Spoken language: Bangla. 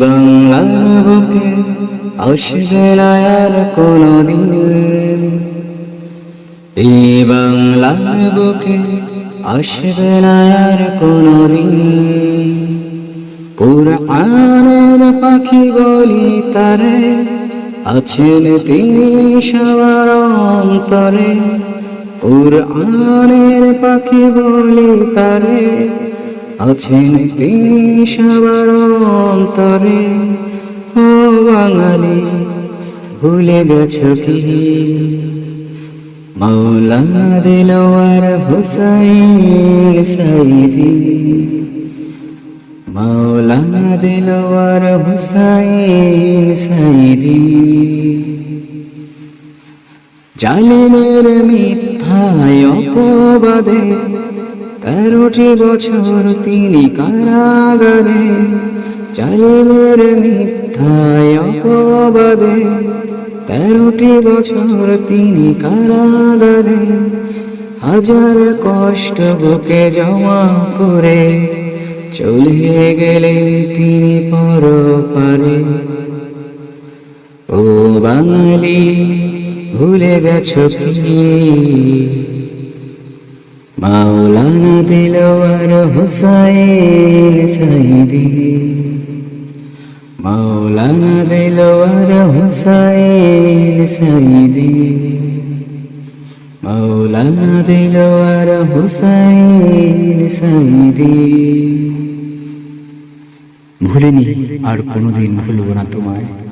বাংলার বুকে আসবে না আর কোনদিন। এই বাংলার বুকে আসবে না আর কোনদিন। কোরআনের পাখি বলি তারে, আছেন তিনি সবার অন্তরে। কোরআনের পাখি বলি তারে আছেন তিনি সবার অন্তরে, ও বাঙালি, ভুলে গেছ কি? মৌলানা দিলওয়ার হুসাইন সাইদি মৌলানা দিলওয়ার হুসাইন সাইদি। জালিমের মিথ্যায় অপবাদে তেরোটি বছর তিনি কারাগারে জালিমের মিথ্যায় অপবাদে। তেরোটি বছর তিনি কারাগারে হাজার কষ্ট বুকে জমা করে চলে গেলেন তিনি পরপারে। ও বাঙালি, ভুলে গেছ কি? মাওলানা দিলওয়ার হুসাইন সাইদি। মাওলানা দিলওয়ার হুসাইন সাইদি। মাওলানা দিলওয়ার হুসাইন সাইদি। ভুলিনি আর কোনোদিন ভুলব না তোমায়।